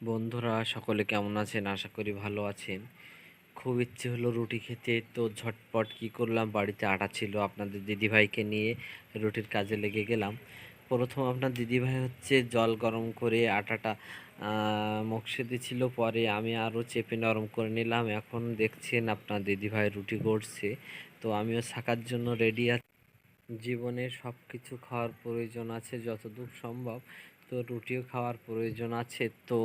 বন্ধুরা, সকলে কেমন আছেন? আশা করি ভালো আছেন। খুব ইচ্ছে হলো রুটি খেতে। তো ঝটপট কি করলাম? বাড়িতে আটা ছিল আপনাদের দিদিভাইকে নিয়ে রুটির কাজে লেগে গেলাম। প্রথম আপনার দিদিভাই হচ্ছে জল গরম করে আটাটা মকসে দিছিল পরে আমি আরও চেপে নরম করে নিলাম। এখন দেখছেন আপনার দিদিভাই রুটি গড়ছে। তো আমিও শাকার জন্য রেডি আছি। জীবনে সব কিছু খাওয়ার প্রয়োজন আছে যতদূর সম্ভব। তো রুটিও খাওয়ার প্রয়োজন আছে। তো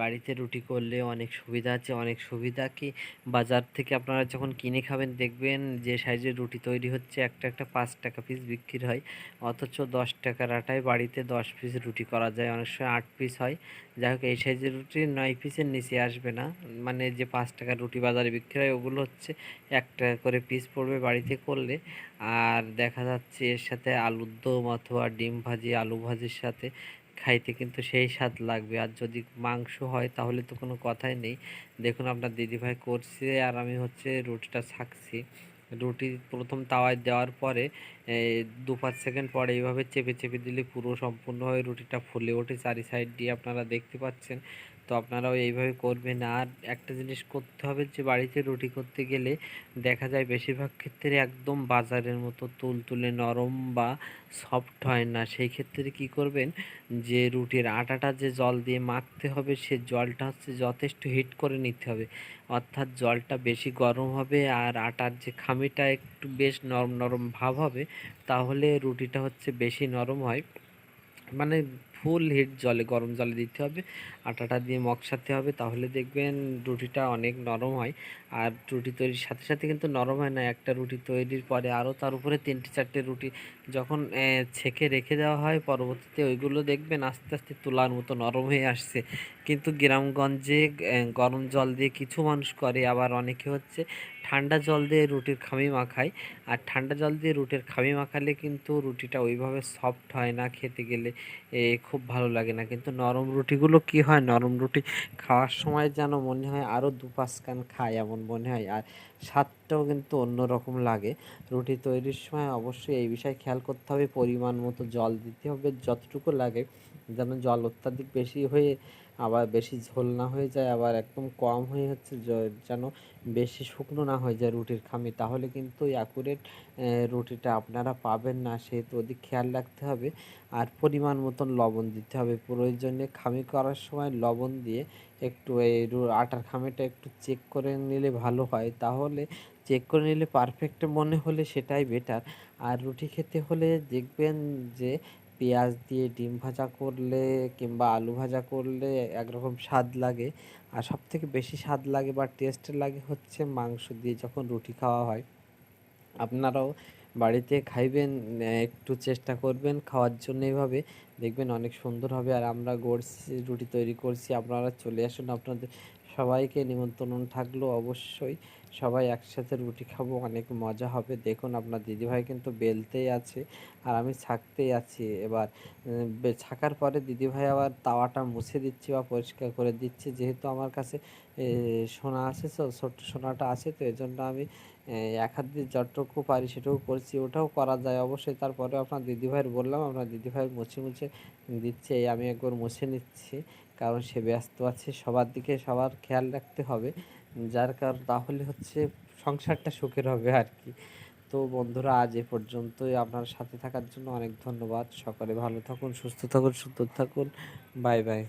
বাড়িতে রুটি করলে অনেক সুবিধা আছে, অনেক সুবিধা কি? বাজার থেকে আপনারা যখন কিনে খাবেন, দেখবেন যে সাইজের রুটি তৈরি হচ্ছে, একটা একটা পাঁচ টাকা পিস বিক্রি হয়। অথচ দশ টাকার আটায় বাড়িতে দশ পিস রুটি করা যায়, অনেক সময় আট পিস হয়। যাই হোক, এই সাইজের রুটি নয় পিসের নিচে আসবে না। মানে যে পাঁচ টাকার রুটি বাজারে বিক্রি হয়, ওগুলো হচ্ছে এক টাকা করে পিস পড়বে বাড়িতে করলে। আর দেখা যাচ্ছে এর সাথে আলুর দম অথবা ডিম ভাজি, আলু ভাজির সাথে খাইতে কিন্তু সেই স্বাদ লাগবে। আর যদি মাংস হয় তাহলে তো কোনো কথাই নেই। দেখুন আপনার দিদিভাই করছে আর আমি হচ্ছে রুটিটা ছাকছি। রুটি প্রথম তাওয়ায় দেওয়ার পরে দু পাঁচ সেকেন্ড পরে এইভাবে চেপে চেপে দিলে পুরো সম্পূর্ণভাবে রুটিটা ফুলে ওঠে চারি সাইড দিয়ে আপনারা দেখতে পাচ্ছেন। তো আপনারাও এইভাবে করবেন। আর একটা জিনিস করতে হবে যে, বাড়িতে রুটি করতে গেলে দেখা যায় বেশিরভাগ ক্ষেত্রে একদম বাজারের মতো তুলতুলে নরম বা সফট হয় না। সেই ক্ষেত্রে কি করবেন যে, রুটির আটাটা যে জল দিয়ে মাখতে হবে, সে জলটা হচ্ছে যথেষ্ট হিট করে নিতে হবে। অর্থাৎ জলটা বেশি গরম হবে আর আটার যে খামিটা একটু বেশ নরম নরম ভাব হবে, তাহলে রুটিটা হচ্ছে বেশি নরম হয়। মানে ফুল হিট জলে, গরম জলে দিতে হবে। আটাটা দিয়ে মকসাতে হবে, তাহলে দেখবেন রুটিটা অনেক নরম হয়। আর রুটি তৈরির সাথে সাথে কিন্তু নরম হয় না, একটা রুটি তৈরির পরে আরও তার উপরে তিনটে চারটে রুটি যখন ছেঁকে রেখে দেওয়া হয়, পরবর্তীতে ওইগুলো দেখবেন আস্তে আস্তে তোলার মতো নরম হয়ে আসছে। কিন্তু গ্রামগঞ্জে গরম জল দিয়ে কিছু মানুষ করে, আবার অনেকে হচ্ছে ঠান্ডা জল দিয়ে রুটির খামি মাখায়। আর ঠান্ডা জল দিয়ে রুটির খামি মাখালে কিন্তু রুটিটা ওইভাবে সফট হয় না খেতে গেলে খুব ভালো লাগে না। কিন্তু নরম রুটিগুলো কী হয় নরম রুটি খাওয়ার সময় যেন মনে হয় আরও দু পাঁচ কান খায় এমন মনে হয়। আর স্বাদটাও কিন্তু অন্যরকম লাগে। রুটি তৈরির সময় অবশ্যই এই বিষয়ে খেয়াল করতে হবে। পরিমাণ মতো জল দিতে হবে। যতটুকু লাগে যেন জল অত্যাধিক বেশি হয়ে আবার বেশি ঝোল না হয়ে যায়, আবার একদম কম হয়ে হচ্ছে যেন বেশি শুকনো না হয়ে যায় রুটির খামি। তাহলে কিন্তু অ্যাকুরেট রুটিটা আপনারা পাবেন না, সেহেতু ওদিক খেয়াল রাখতে হবে। আর পরিমাণ মতন লবণ দিতে হবে। প্রয়োজনে খামি করার সময় লবণ দিয়ে একটু এই আটার খামিটা একটু চেক করে নিলে ভালো হয়। তাহলে চেক করে নিলে পারফেক্ট মনে হলে সেটাই বেটার আর রুটি খেতে হলে দেখবেন যে পেঁয়াজ দিয়ে ডিম ভাজা করলে কিংবা আলু ভাজা করলে একরকম স্বাদ লাগে। আর সব থেকে বেশি স্বাদ লাগে বা টেস্ট লাগে হচ্ছে মাংস দিয়ে যখন রুটি খাওয়া হয়। আপনারাও বাড়িতে খাইবেন একটু চেষ্টা করবেন খাওয়ার জন্য এভাবে। দেখবেন অনেক সুন্দর হবে। আর আমরা গড়ছি রুটি তৈরি করছি, আপনারা চলে আসুন। আপনাদের সবাইকে নিমন্ত্রণ থাকল অবশ্যই। সবাই একসাথে রুটি খাব, অনেক মজা হবে। দেখুন আপনার দিদিভাই কিন্তু বেলতেই আছে আর আমি ছাকতেই আছি। এবার ছাকার পরে দিদিভাই আবার তাওয়াটা মুছে দিচ্ছি বা পরিষ্কার করে দিচ্ছে। যেহেতু আমার কাছে সোনা আছে তো ছোট্ট সোনাটা আছে, তো এজন্য আমি এক হাত দিয়ে যতটুকু পারি সেটুকু করছি। ওটাও করা যায় অবশ্যই। তারপরে আপনার দিদিভাইয়ের বললাম, আপনার দিদিভাই মুছে মুছে দিচ্ছে। এই আমি একবার মুছে নিচ্ছি। কারণ সে ব্যস্ত আছে। সবার দিকে সবার খেয়াল রাখতে হবে। যার কারণ তাহলে হচ্ছে সংসারটা সুখের হবে আর কি। তো বন্ধুরা, আজ এ পর্যন্তই। আপনার সাথে থাকার জন্য অনেক ধন্যবাদ। সকলে ভালো থাকুন, সুস্থ থাকুন, সুন্দর থাকুন। Bye bye.